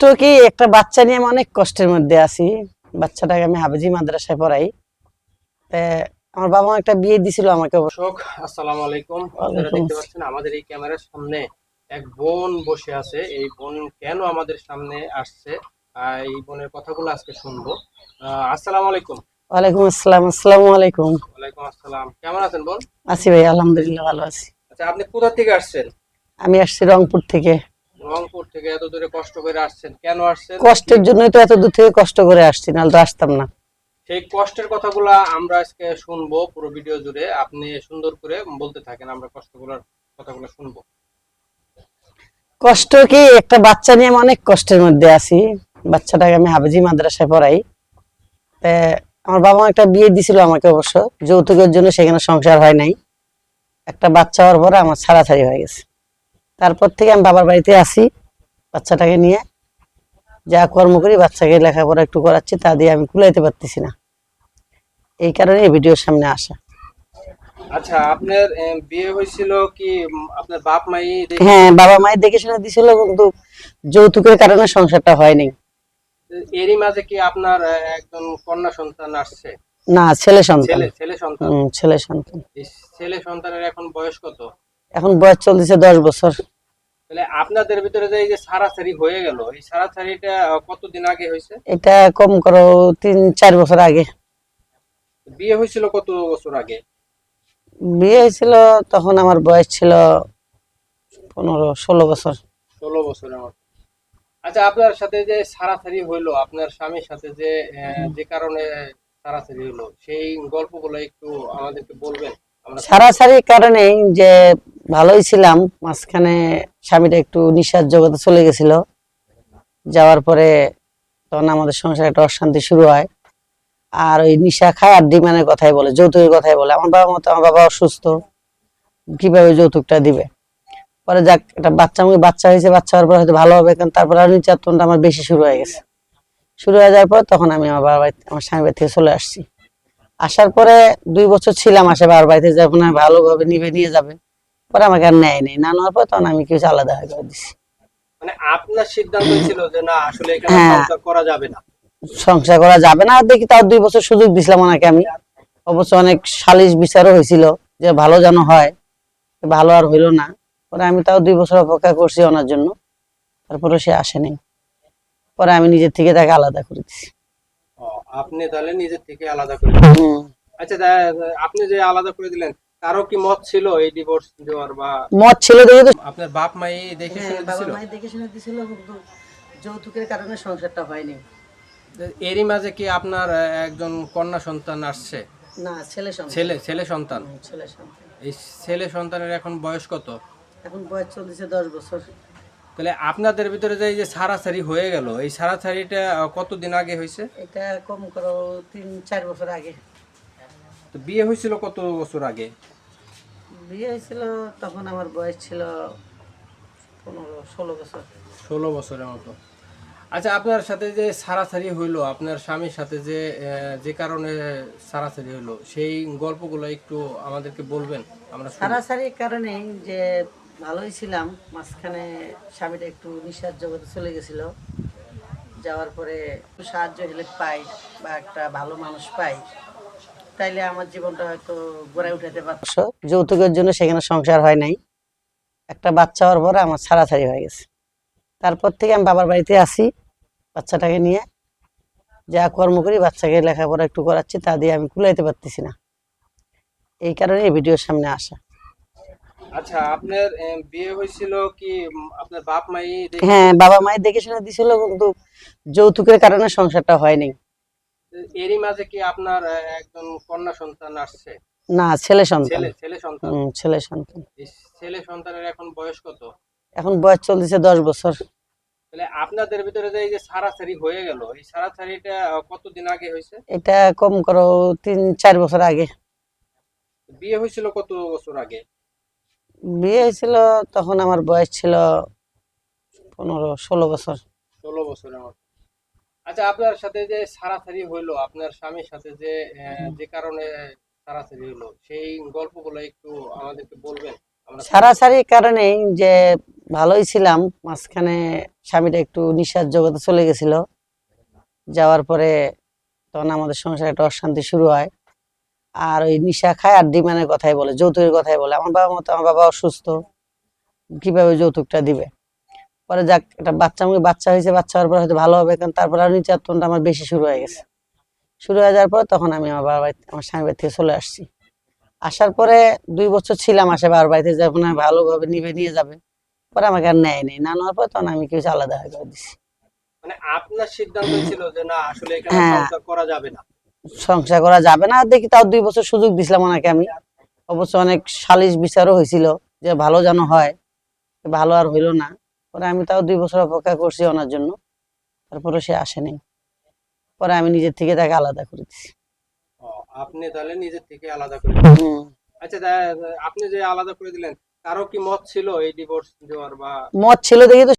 কষ্ট কি? একটা বাচ্চা নিয়ে আমি অনেক কষ্টের মধ্যে আছি। বাচ্চাটাকে আমি হাফেজি মাদ্রাসায় পড়াই। আমার বাবা মা একটা বিয়ে দিছিল আমাকে দর্শক আসসালামু আলাইকুম। আপনারা দেখতে পাচ্ছেন আমাদের এই ক্যামেরার সামনে এক বোন বসে আছে। এই বোন কেন আমাদের সামনে আসছে? এই বোনের কথাগুলো আজকে শুনব। আসসালামু আলাইকুম। ওয়ালাইকুম আসসালাম আসসালামু আলাইকুম। ওয়ালাইকুম আসসালাম। কেমন আছেন বোন? আছি ভাই আলহামদুলিল্লাহ ভালো আছি। আচ্ছা আপনি কোথা থেকে আসছেন? আমি আসছি রংপুর থেকে। রংপুর থেকে এত দূরে কষ্ট করে আসছেন কেন আসছেন? কষ্টের জন্যই তো এত দূর থেকে কষ্ট করে আসছি নাহলে তো আসতাম না। সেই কষ্টের কথাগুলো আমরা আজকে শুনব পুরো ভিডিও জুড়ে আপনি সুন্দর করে বলতে থাকেন আমরা কষ্টগুলোর কথাগুলো শুনব। কষ্ট কি একটা বাচ্চা নিয়ে আমি অনেক কষ্টের মধ্যে আছি। বাচ্চাটাকে আমি হাফেজি মাদ্রাসায় পড়াই। তা আমার বাবা মা একটা বিয়ে দিছিল আমাকে অবশ্য। যৌতুকের জন্য সেখানে সংসার হয় নাই। একটা বাচ্চা হওয়ার পরে আমার ছাড়াছাড়ি হয়ে গেছে। তারপর থেকে আমি বাবার বাড়িতে আসি বাচ্চাটাকে নিয়ে। যা কর্ম করি বাচ্চাকে লেখাপড়া একটু করাচ্ছি তা দিয়ে আমি কুলাইতে পারতেছি না। এই কারণে এই ভিডিওর সামনে আসা। আচ্ছা আপনার বিয়ে হয়েছিল কি আপনার বাপ মাই হ্যাঁ বাবা মায়ের দেখে শুনে দিছিল কিন্তু যৌতুকের কারণে সংসারটা হয়নি। এরই মাঝে কি আপনার একজন কন্যা সন্তান আসছে? না ছেলে সন্তান। ছেলে সন্তান। ছেলে সন্তান। ছেলে সন্তানের এখন বয়স কত? এখন বয়স চলতেছে দশ বছর। তাহলে আপনাদের ভিতরে যে এই যে সারাসারি হয়ে গেল এই সারাসারিটা কতদিন আগে হয়েছে? এটা কম করো তিন চার বছর আগে। বিয়ে হয়েছিল কত বছর আগে? বিয়ে হয়েছিল তখন আমার বয়স ছিল পনেরো ষোলো বছর। ষোলো বছর মতো। আচ্ছা আপনার সাথে যে সারাসারি হইল আপনার স্বামীর সাথে যে যে কারণে সারাসারি হইল সেই গল্পগুলো একটু আমাদেরকে বলবেন। আমরা সারাসারির কারণে যে ভালোই ছিলাম। মাঝখানে স্বামীটা একটু নিঃশ্বাস জগতে চলে গেছিল। যাওয়ার পরে তখন আমাদের সংসারে একটা অশান্তি শুরু হয়। আর ওই নিশা খায় আর ডিমানের কথাই বলে, যৌতুকের কথাই বলে। আমার বাবা মতো আমার বাবা অসুস্থ, কীভাবে যৌতুকটা দিবে? পরে যাক, একটা বাচ্চা মুখে বাচ্চা হয়েছে, বাচ্চা হওয়ার পর হয়তো ভালো হবে, কারণ তারপরে আর নির্যাতনটা আমার বেশি শুরু হয়ে গেছে। শুরু হয়ে যাওয়ার পর তখন আমি আমার বাবা বাড়িতে, আমার স্বামী বাড়ি থেকে চলে আসছি। আসার পরে দুই বছর ছিলাম আসে বাবার বাড়িতে, যখন ভালোভাবে নিবে নিয়ে যাবে। পরে আমাকে আর নেয় নেই। না নেওয়ার পর তখন আমি কিছু আলাদা হয়ে করে দিছি। মানে আপনার সিদ্ধান্ত ছিল যে না আসলে এখানে হ্যাঁ। সংসার করা যাবে না। সংসার করা যাবে না। দেখি তার দুই বছর সুযোগ দিছিলাম ওনাকে আমি। অবশ্য অনেক সালিশ বিচারও হয়েছিল যে ভালো যেন হয় ভালো আর হইল না। পরে আমি তাও দুই বছর অপেক্ষা করছি ওনার জন্য। তারপরে সে আসেনি পরে আমি নিজের থেকে তাকে আলাদা করে দিছি। আপনি তাহলে নিজের থেকে আলাদা করে। আচ্ছা আপনি যে আলাদা করে দিলেন কারও কি মত ছিল এই ডিভোর্স দেওয়ার বা মদ ছিল দেখে তো আপনার বাপ মাই দেখে শুনে দিছিল? দেখে শুনে দিছিল কিন্তু যৌতুকের কারণে সংসারটা হয়নি। এরই মাঝে কি আপনার একজন কন্যা সন্তান আসছে? না ছেলে সন্তান। ছেলে ছেলে সন্তান? ছেলে সন্তান। এই ছেলে সন্তানের এখন বয়স কত? এখন বয়স চলতেছে দশ বছর। তাহলে আপনাদের ভিতরে যে এই যে সারাসারি হয়ে গেল এই সারাসারিটা কতদিন আগে হয়েছে? এটা কম করো তিন চার বছর আগে। তো বিয়ে হয়েছিল কত বছর আগে? বিয়ে হয়েছিল তখন আমার বয়স ছিল পনেরো ষোলো বছর। ষোলো বছরের মতো। আচ্ছা আপনার সাথে যে সারাসারি হইল আপনার স্বামীর সাথে যে যে কারণে সারাসারি হইল সেই গল্পগুলো একটু আমাদেরকে বলবেন আমরা। সারাসারির কারণে যে ভালোই ছিলাম মাঝখানে স্বামীটা একটু নিঃশ্বাস জগতে চলে গেছিল। যাওয়ার পরে একটু সাহায্য হেল্প পাই বা একটা ভালো মানুষ পাই। তাইলে আমার জীবনটা হয়তো গড়ে উঠাতে পারছ যৌতুকের জন্য সেখানে সংসার হয় নাই। একটা বাচ্চা হওয়ার পরে আমার ছাড়াছাড়ি হয়ে গেছে। তারপর থেকে আমি বাবার বাড়িতে আসি বাচ্চাটাকে নিয়ে। যা কর্ম করি বাচ্চাকে লেখাপড়া একটু করাচ্ছি তা দিয়ে আমি কুলাইতে পারতেছি না। এই কারণে এই ভিডিওর সামনে আসা। আচ্ছা আপনার বিয়ে হয়েছিল কি আপনার বাপ মাই হ্যাঁ বাবা মায়ের দেখে শুনে দিছিল কিন্তু যৌতুকের কারণে সংসারটা হয়নি। এরই মাঝে কি আপনার একজন কন্যা সন্তান আসছে? না ছেলে সন্তান। ছেলে সন্তান? ছেলে সন্তান। ছেলে সন্তানের এখন বয়স কত? এখন বয়স চলতেছে দশ বছর। তাহলে আপনাদের ভিতরে যে এই যে সারাসারি হয়ে গেল এই সারাসারিটা কতদিন আগে হয়েছে? এটা কম করো তিন চার বছর আগে। বিয়ে হয়েছিল কত বছর আগে? বিয়ে হয়েছিল তখন আমার বয়স ছিল পনেরো ষোলো বছর। ষোলো বছরের মতো। আচ্ছা আপনার সাথে যে সারাসারি হইল, আপনার স্বামীর সাথে যে যে কারণে সারাসারি হইল, সেই গল্পগুলো একটু আমাদেরকে বলবেন? আমরা সারাসারি কারণে যে ভালোই ছিলাম, মাঝখানে স্বামীটা একটু নিঃশ্বাস জগতে চলে গেছিল। যাওয়ার পরে তখন আমাদের সংসারে একটা অশান্তি শুরু হয়। আর ওই নিশা খায় আর ডিমান্ডের কথাই বলে, যৌতুকের কথাই বলে। আমার বাবা মতো, আমার বাবা অসুস্থ, কীভাবে যৌতুকটা দিবে? পরে যাক একটা বাচ্চা আমাকে বাচ্চা হয়েছে বাচ্চা হওয়ার পর হয়তো ভালো হবে কারণ তারপরে আর নির্যাতনটা আমার বেশি শুরু হয়ে গেছে। শুরু হয়ে যাওয়ার পর তখন আমি আমার বাবার বাড়িতে আমার স্বামী বাড়ি থেকে চলে আসছি। আসার পরে দুই বছর ছিলাম আসে বাবার বাড়িতে যখন আমি ভালোভাবে নিবে নিয়ে যাবে পরে আমাকে আর নেয় নেই। না নেওয়ার পর তখন আমি কিছু আলাদা হয়ে করে দিছি। মানে আপনার সিদ্ধান্ত ছিল যে না আসলে এখানে হ্যাঁ। সংসার করা যাবে না। সংসার করা যাবে না দেখি তাও দুই বছর সুযোগ দিছিলাম ওনাকে আমি। অবশ্য অনেক সালিশ বিচারও হয়েছিল যে ভালো যেন হয় ভালো আর হইল না। পরে আমি তাও দুই বছর অপেক্ষা করছি ওনার জন্য। তারপরে সে আসেনি। পরে আমি নিজের থেকে তাকে আলাদা করে দিছি। ও, আপনি তাহলে নিজের থেকে আলাদা করে। আচ্ছা আপনি যে আলাদা করে দিলেন কারও কি মত ছিল এই ডিভোর্স দেওয়ার বা মত ছিল দেখি তো